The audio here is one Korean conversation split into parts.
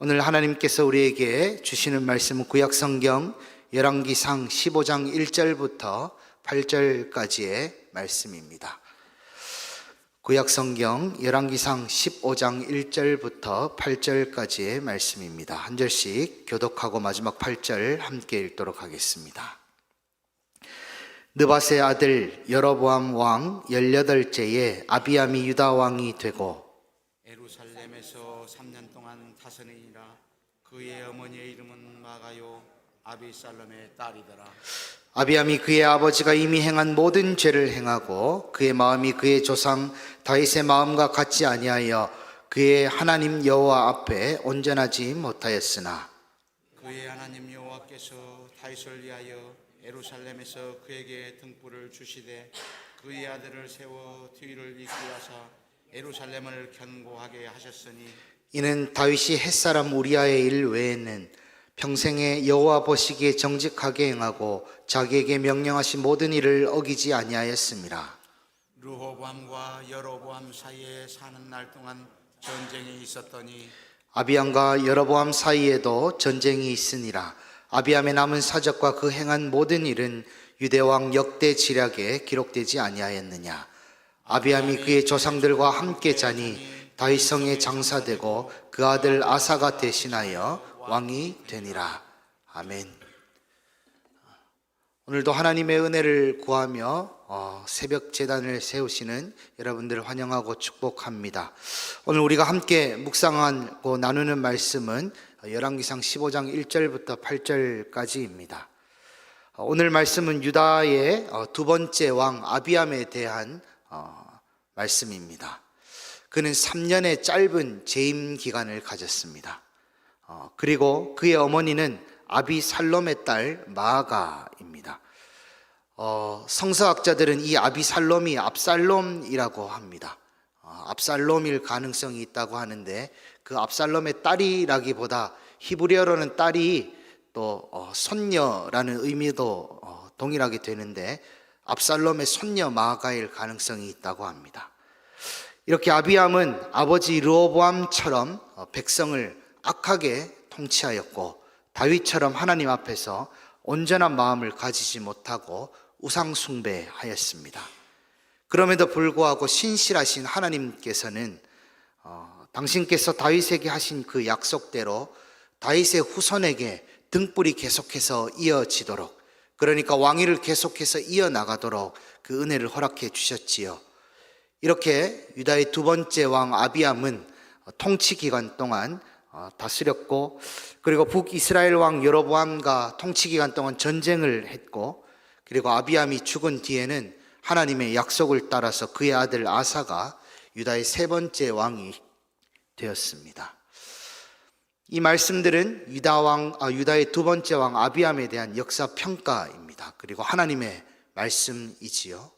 오늘 하나님께서 우리에게 주시는 말씀은 구약 성경 열왕기상 15장 1절부터 8절까지의 말씀입니다. 구약 성경 열왕기상 15장 1절부터 8절까지의 말씀입니다. 한 절씩 교독하고 마지막 8절 함께 읽도록 하겠습니다. 느바세 아들 여로보암 왕 18제에 아비암이 유다 왕이 되고 에루살렘에서 3년 동안 다스리니라 그의 어머니의 마가요. 아비살롬의 딸이더라. 아비암이 그의 아버지가 이미 행한 모든 죄를 행하고 그의 마음이 그의 조상 다윗의 마음과 같지 아니하여 그의 하나님 여호와 앞에 온전하지 못하였으나 그의 하나님 여호와께서 다윗을 위하여 에루살렘에서 그에게 등불을 주시되 그의 아들을 세워 뒤를 하사 에루살렘을 견고하게 하셨으니 이는 다윗이 햇사람 우리아의 일 외에는 평생에 여호와 보시기에 정직하게 행하고 자기에게 명령하신 모든 일을 어기지 아니하였습니다. 르호보암과 여로보암 사이에 사는 날 동안 전쟁이 있었더니 아비암과 여로보암 사이에도 전쟁이 있으니라. 아비암의 남은 사적과 그 행한 모든 일은 유대 왕 역대 지략에 기록되지 아니하였느냐. 아비암이 그의 조상들과 함께 자니 다윗성에 장사되고 그 아들 아사가 대신하여 왕이 되니라. 아멘. 오늘도 하나님의 은혜를 구하며 어, 새벽 재단을 세우시는 여러분들을 환영하고 축복합니다. 오늘 우리가 함께 묵상하고 나누는 말씀은 열왕기상 15장 1절부터 8절까지입니다. 어, 오늘 말씀은 유다의 어, 두 번째 왕 아비암에 대한 어, 말씀입니다. 그는 3년의 짧은 재임 기간을 가졌습니다. 어, 그리고 그의 어머니는 아비살롬의 딸 마아가입니다. 어, 성서학자들은 이 아비살롬이 압살롬이라고 합니다. 어, 압살롬일 가능성이 있다고 하는데 그 압살롬의 딸이라기보다 히브리어로는 딸이 또 어, 손녀라는 의미도 어, 동일하게 되는데 압살롬의 손녀 마아가일 가능성이 있다고 합니다. 이렇게 아비암은 아버지 르호보암처럼 어, 백성을 악하게 통치하였고 다윗처럼 하나님 앞에서 온전한 마음을 가지지 못하고 우상 숭배하였습니다. 그럼에도 불구하고 신실하신 하나님께서는 어, 당신께서 다윗에게 하신 그 약속대로 다윗의 후손에게 등불이 계속해서 이어지도록 그러니까 왕위를 계속해서 이어나가도록 그 은혜를 허락해 주셨지요. 이렇게 유다의 두 번째 왕 아비암은 통치 기간 동안 어, 다스렸고 그리고 북이스라엘 왕 여로보암과 통치 기간 동안 전쟁을 했고 그리고 아비암이 죽은 뒤에는 하나님의 약속을 따라서 그의 아들 아사가 유다의 세 번째 왕이 되었습니다. 이 말씀들은 유다 왕, 아, 유다의 두 번째 왕 아비암에 대한 역사 평가입니다. 그리고 하나님의 말씀이지요.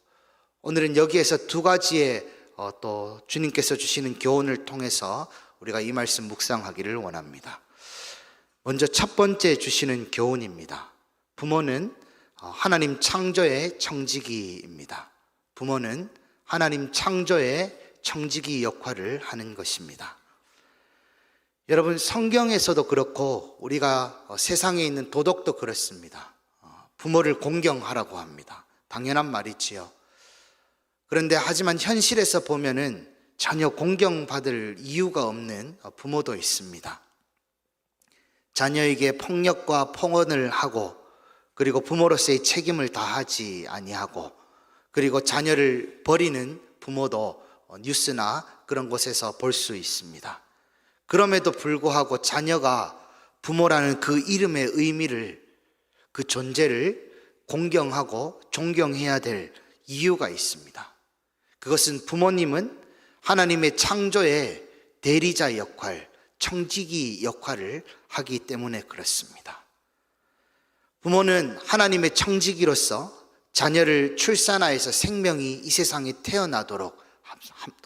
오늘은 여기에서 두 가지의 어, 또 주님께서 주시는 교훈을 통해서 우리가 이 말씀 묵상하기를 원합니다. 먼저 첫 번째 주시는 교훈입니다. 부모는 어, 하나님 창조의 청지기입니다. 부모는 하나님 창조의 청지기 역할을 하는 것입니다. 여러분 성경에서도 그렇고 우리가 어, 세상에 있는 도덕도 그렇습니다. 어, 부모를 공경하라고 합니다. 당연한 말이지요. 그런데 하지만 현실에서 보면은 전혀 공경받을 이유가 없는 어, 부모도 있습니다. 자녀에게 폭력과 폭언을 하고 그리고 부모로서의 책임을 다하지 아니하고 그리고 자녀를 버리는 부모도 어, 뉴스나 그런 곳에서 볼 수 있습니다. 그럼에도 불구하고 자녀가 부모라는 그 이름의 의미를 그 존재를 공경하고 존경해야 될 이유가 있습니다. 그것은 부모님은 하나님의 창조의 대리자 역할, 청지기 역할을 하기 때문에 그렇습니다. 부모는 하나님의 청지기로서 자녀를 출산하여서 생명이 이 세상에 태어나도록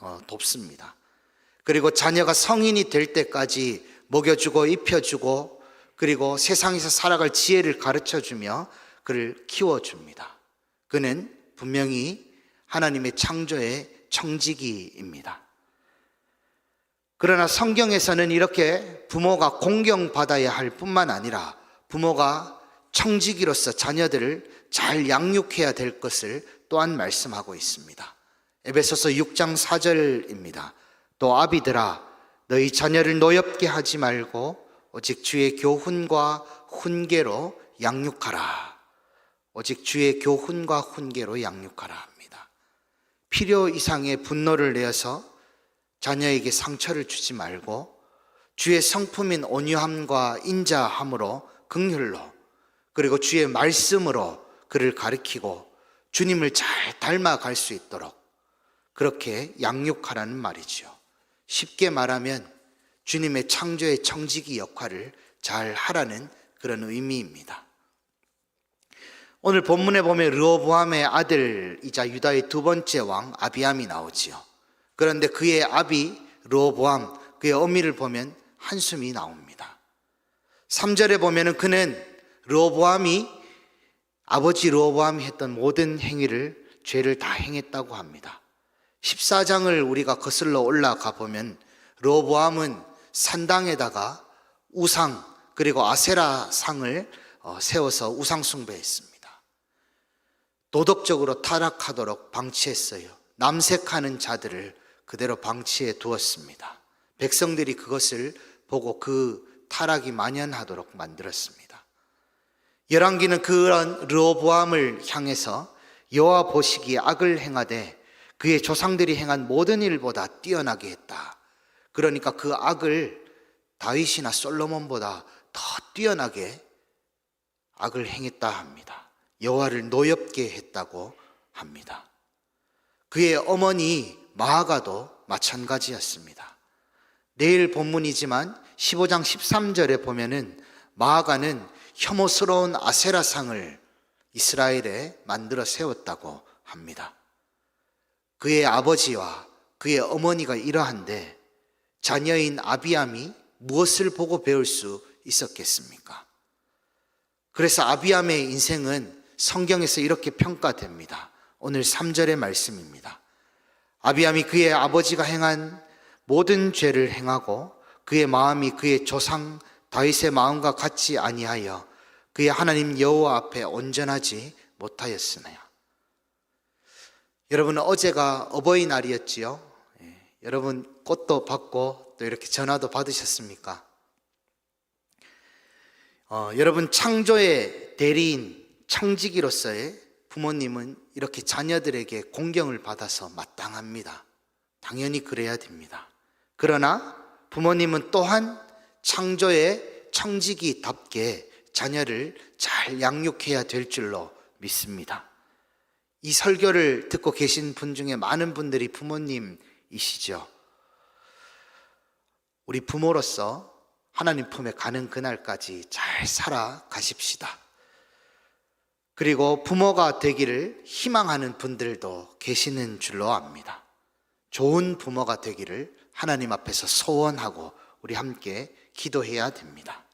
어, 돕습니다. 그리고 자녀가 성인이 될 때까지 먹여주고 입혀주고 그리고 세상에서 살아갈 지혜를 가르쳐 주며 그를 키워줍니다. 그는 분명히 하나님의 창조의 청지기입니다. 그러나 성경에서는 이렇게 부모가 공경받아야 할 뿐만 아니라 부모가 청지기로서 자녀들을 잘 양육해야 될 것을 또한 말씀하고 있습니다. 에베소서 6장 4절입니다. 또 아비들아 너희 자녀를 노엽게 하지 말고 오직 주의 교훈과 훈계로 양육하라. 오직 주의 교훈과 훈계로 양육하라. 필요 이상의 분노를 내어서 자녀에게 상처를 주지 말고 주의 성품인 온유함과 인자함으로 긍휼로 그리고 주의 말씀으로 그를 가리키고 주님을 잘 닮아갈 수 있도록 그렇게 양육하라는 말이죠. 쉽게 말하면 주님의 창조의 청지기 역할을 잘 하라는 그런 의미입니다. 오늘 본문에 보면 르호보암의 아들이자 유다의 두 번째 왕 아비암이 나오지요. 그런데 그의 아비 르호보암 그의 어미를 보면 한숨이 나옵니다. 3절에 보면은 그는 르호보암이 아버지 르호보암이 했던 모든 행위를 죄를 다 행했다고 합니다. 14장을 우리가 거슬러 올라가 보면 르호보암은 산당에다가 우상 그리고 아세라 상을 어, 세워서 우상 숭배했습니다. 도덕적으로 타락하도록 방치했어요. 남색하는 자들을 그대로 방치해 두었습니다. 백성들이 그것을 보고 그 타락이 만연하도록 만들었습니다. 열왕기는 그런 르호보암을 향해서 여호와 보시기에 악을 행하되 그의 조상들이 행한 모든 일보다 뛰어나게 했다. 그러니까 그 악을 다윗이나 솔로몬보다 더 뛰어나게 악을 행했다 합니다. 여호와를 노엽게 했다고 합니다. 그의 어머니 마아가도 마찬가지였습니다. 내일 본문이지만 15장 13절에 보면은 마아가는 혐오스러운 아세라상을 이스라엘에 만들어 세웠다고 합니다. 그의 아버지와 그의 어머니가 이러한데 자녀인 아비암이 무엇을 보고 배울 수 있었겠습니까? 그래서 아비암의 인생은 성경에서 이렇게 평가됩니다. 오늘 3절의 말씀입니다. 아비암이 그의 아버지가 행한 모든 죄를 행하고 그의 마음이 그의 조상 다윗의 마음과 같지 아니하여 그의 하나님 여호와 앞에 온전하지 못하였으나요. 여러분 어제가 어버이날이었지요. 예, 여러분 꽃도 받고 또 이렇게 전화도 받으셨습니까? 어, 여러분 창조의 대리인 청지기로서의 부모님은 이렇게 자녀들에게 공경을 받아서 마땅합니다. 당연히 그래야 됩니다. 그러나 부모님은 또한 창조의 청지기답게 자녀를 잘 양육해야 될 줄로 믿습니다. 이 설교를 듣고 계신 분 중에 많은 분들이 부모님이시죠. 우리 부모로서 하나님 품에 가는 그날까지 잘 살아가십시다. 그리고 부모가 되기를 희망하는 분들도 계시는 줄로 압니다. 좋은 부모가 되기를 하나님 앞에서 소원하고 우리 함께 기도해야 됩니다.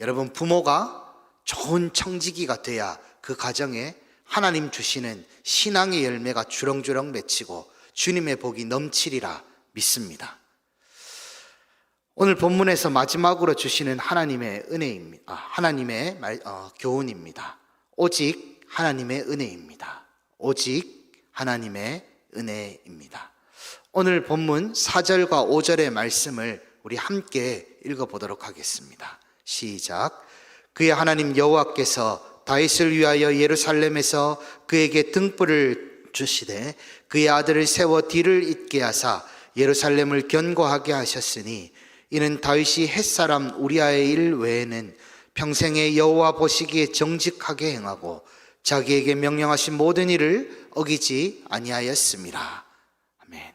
여러분, 부모가 좋은 청지기가 돼야 그 가정에 하나님 주시는 신앙의 열매가 주렁주렁 맺히고 주님의 복이 넘치리라 믿습니다. 오늘 본문에서 마지막으로 주시는 하나님의 은혜입니다. 아, 하나님의 말, 어, 교훈입니다. 오직 하나님의 은혜입니다. 오직 하나님의 은혜입니다. 오늘 본문 4절과 5절의 말씀을 우리 함께 읽어보도록 하겠습니다. 시작. 그의 하나님 여호와께서 다윗을 위하여 예루살렘에서 그에게 등불을 주시되 그의 아들을 세워 뒤를 잇게 하사 예루살렘을 견고하게 하셨으니 이는 다윗이 햇사람 우리아의 일 외에는 평생에 여호와 보시기에 정직하게 행하고 자기에게 명령하신 모든 일을 어기지 아니하였습니다. 아멘.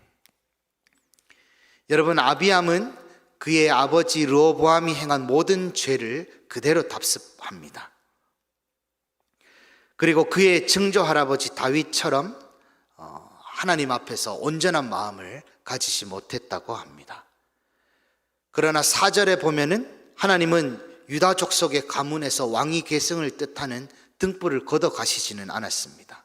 여러분 아비암은 그의 아버지 르호보암이 행한 모든 죄를 그대로 답습합니다. 그리고 그의 증조 할아버지 다윗처럼 어, 하나님 앞에서 온전한 마음을 가지지 못했다고 합니다. 그러나 사절에 보면은 하나님은 유다 족속의 가문에서 왕위 계승을 뜻하는 등불을 걷어 가시지는 않았습니다.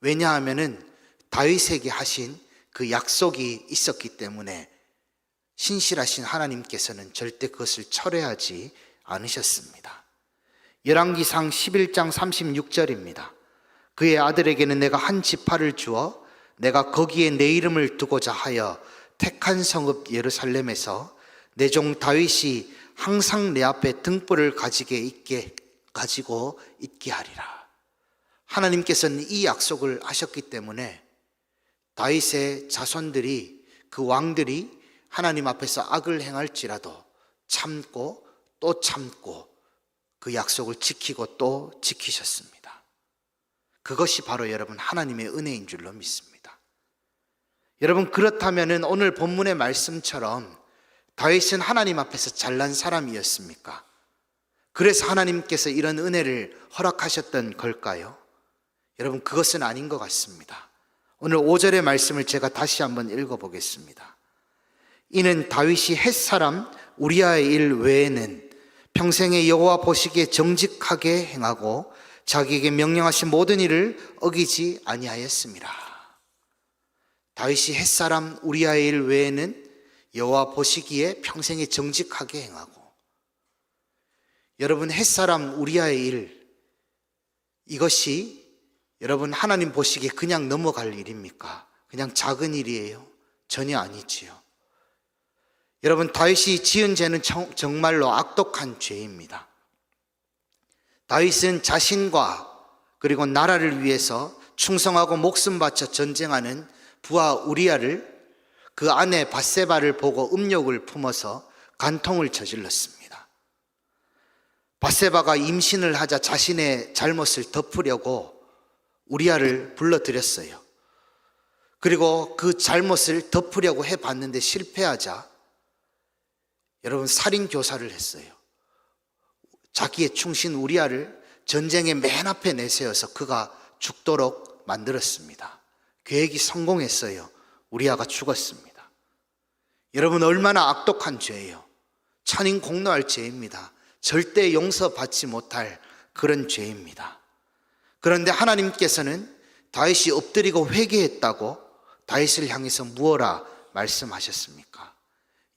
왜냐하면은 다윗에게 하신 그 약속이 있었기 때문에 신실하신 하나님께서는 절대 그것을 철회하지 않으셨습니다. 열왕기상 11장 36절입니다. 그의 아들에게는 내가 한 지파를 주어 내가 거기에 내 이름을 두고자 하여 택한 성읍 예루살렘에서 내 종 다윗이 항상 내 앞에 등불을 가지게 있게 가지고 있게 하리라. 하나님께서는 이 약속을 하셨기 때문에 다윗의 자손들이 그 왕들이 하나님 앞에서 악을 행할지라도 참고 또 참고 그 약속을 지키고 또 지키셨습니다. 그것이 바로 여러분 하나님의 은혜인 줄로 믿습니다. 여러분 그렇다면은 오늘 본문의 말씀처럼 다윗은 하나님 앞에서 잘난 사람이었습니까? 그래서 하나님께서 이런 은혜를 허락하셨던 걸까요? 여러분 그것은 아닌 것 같습니다. 오늘 5절의 말씀을 제가 다시 한번 읽어 보겠습니다. 이는 다윗이 햇사람 우리아의 일 외에는 평생에 여호와 보시기에 정직하게 행하고 자기에게 명령하신 모든 일을 어기지 아니하였습니다. 다윗이 햇사람 우리아의 일 외에는 여호와 보시기에 평생에 정직하게 행하고 여러분 햇사람 우리아의 일 이것이 여러분 하나님 보시기에 그냥 넘어갈 일입니까? 그냥 작은 일이에요? 전혀 아니지요. 여러분 다윗이 지은 죄는 정- 정말로 악독한 죄입니다. 다윗은 자신과 그리고 나라를 위해서 충성하고 목숨 바쳐 전쟁하는 부하 우리아를 그 아내 바세바를 보고 음욕을 품어서 간통을 저질렀습니다. 바세바가 임신을 하자 자신의 잘못을 덮으려고 우리아를 불러들였어요. 그리고 그 잘못을 덮으려고 해봤는데 실패하자 여러분 살인 교사를 했어요. 자기의 충신 우리아를 전쟁의 맨 앞에 내세워서 그가 죽도록 만들었습니다. 계획이 성공했어요. 우리아가 죽었습니다. 여러분 얼마나 악독한 죄예요. 천인 공노할 죄입니다. 절대 용서받지 못할 그런 죄입니다. 그런데 하나님께서는 다윗이 엎드리고 회개했다고 다윗을 향해서 무엇라 말씀하셨습니까?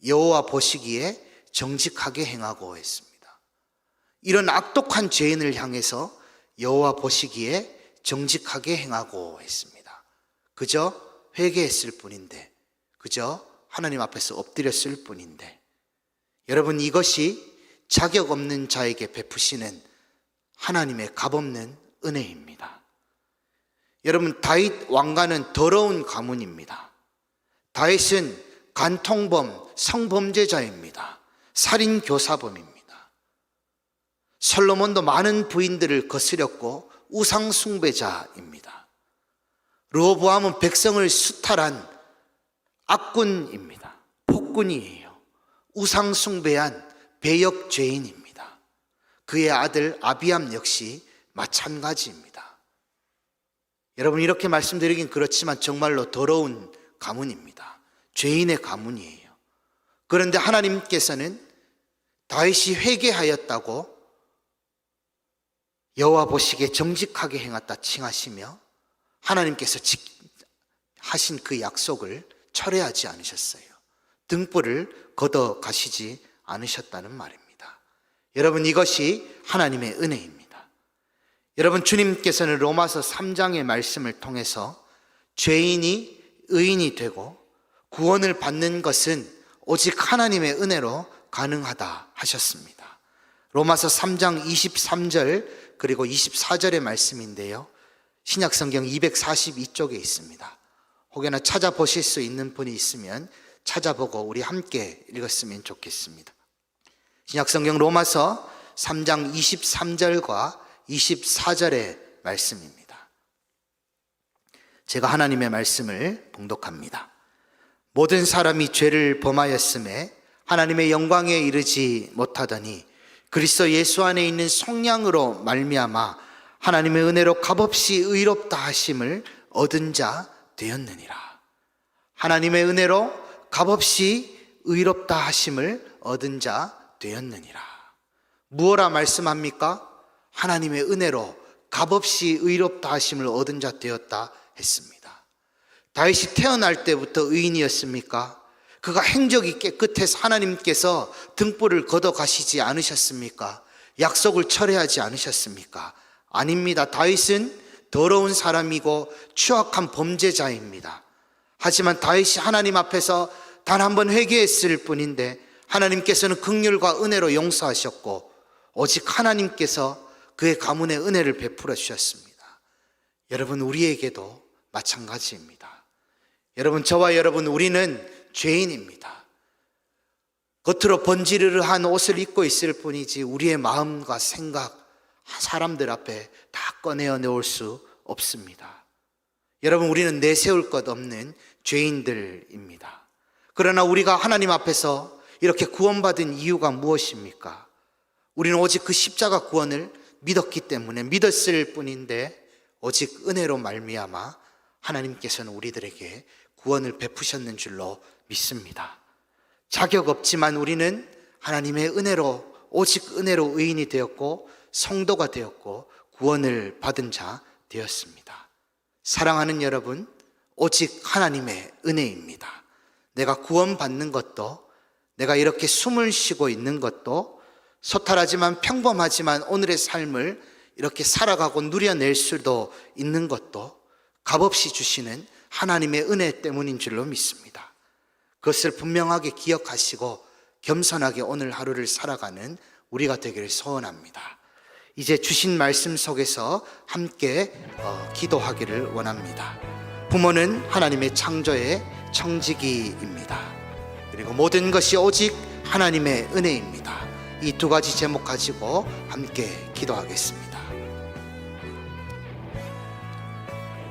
여호와 보시기에 정직하게 행하고 했습니다. 이런 악독한 죄인을 향해서 여호와 보시기에 정직하게 행하고 했습니다. 그저 회개했을 뿐인데, 그저 하나님 앞에서 엎드렸을 뿐인데, 여러분 이것이 자격 없는 자에게 베푸시는 하나님의 값없는 은혜입니다. 여러분 다윗 왕가는 더러운 가문입니다. 다윗은 간통범, 성범죄자입니다. 살인 교사범입니다. 솔로몬도 많은 부인들을 거스렸고 우상 숭배자입니다. 르호보암은 백성을 수탈한 악군입니다. 폭군이에요. 우상 숭배한 배역 죄인입니다. 그의 아들 아비암 역시 마찬가지입니다. 여러분 이렇게 말씀드리긴 그렇지만 정말로 더러운 가문입니다. 죄인의 가문이에요. 그런데 하나님께서는 다윗이 회개하였다고 여호와 보시기에 정직하게 행했다 칭하시며 하나님께서 직- 하신 그 약속을 철회하지 않으셨어요. 등불을 걷어 가시지 않으셨다는 말입니다. 여러분 이것이 하나님의 은혜입니다. 여러분 주님께서는 로마서 3장의 말씀을 통해서 죄인이 의인이 되고 구원을 받는 것은 오직 하나님의 은혜로 가능하다 하셨습니다. 로마서 3장 23절 그리고 24절의 말씀인데요. 신약 성경 242쪽에 있습니다. 혹여나 찾아보실 수 있는 분이 있으면 찾아보고 우리 함께 읽었으면 좋겠습니다. 신약 성경 로마서 3장 23절과 24절의 말씀입니다. 제가 하나님의 말씀을 봉독합니다. 모든 사람이 죄를 범하였음에 하나님의 영광에 이르지 못하더니 그리스도 예수 안에 있는 속량으로 말미암아 하나님의 은혜로 값없이 의롭다 하심을 얻은 자 되었느니라. 하나님의 은혜로 값없이 의롭다 하심을 얻은 자 되었느니라. 무엇라 말씀합니까? 하나님의 은혜로 값없이 의롭다 하심을 얻은 자 되었다 했습니다. 다윗이 태어날 때부터 의인이었습니까? 그가 행적이 깨끗해서 하나님께서 등불을 걷어 가시지 않으셨습니까? 약속을 철회하지 않으셨습니까? 아닙니다. 다윗은 더러운 사람이고 추악한 범죄자입니다. 하지만 다윗이 하나님 앞에서 단 한 번 회개했을 뿐인데 하나님께서는 극률과 은혜로 용서하셨고 오직 하나님께서 그의 가문에 은혜를 베풀어 주셨습니다. 여러분 우리에게도 마찬가지입니다. 여러분 저와 여러분 우리는 죄인입니다. 겉으로 번지르르한 옷을 입고 있을 뿐이지 우리의 마음과 생각 사람들 앞에 다 꺼내어 놓을 수 없습니다. 여러분 우리는 내세울 것 없는 죄인들입니다. 그러나 우리가 하나님 앞에서 이렇게 구원받은 이유가 무엇입니까? 우리는 오직 그 십자가 구원을 믿었기 때문에 믿었을 뿐인데 오직 은혜로 말미암아 하나님께서는 우리들에게 구원을 베푸셨는 줄로 믿습니다. 자격 없지만 우리는 하나님의 은혜로 오직 은혜로 의인이 되었고 성도가 되었고 구원을 받은 자 되었습니다. 사랑하는 여러분, 오직 하나님의 은혜입니다. 내가 구원받는 것도 내가 이렇게 숨을 쉬고 있는 것도 소탈하지만 평범하지만 오늘의 삶을 이렇게 살아가고 누려낼 수도 있는 것도 값없이 주시는 하나님의 은혜 때문인 줄로 믿습니다. 그것을 분명하게 기억하시고 겸손하게 오늘 하루를 살아가는 우리가 되기를 소원합니다. 이제 주신 말씀 속에서 함께 어, 기도하기를 원합니다. 부모는 하나님의 창조의 청지기입니다. 그리고 모든 것이 오직 하나님의 은혜입니다. 이 두 가지 제목 가지고 함께 기도하겠습니다.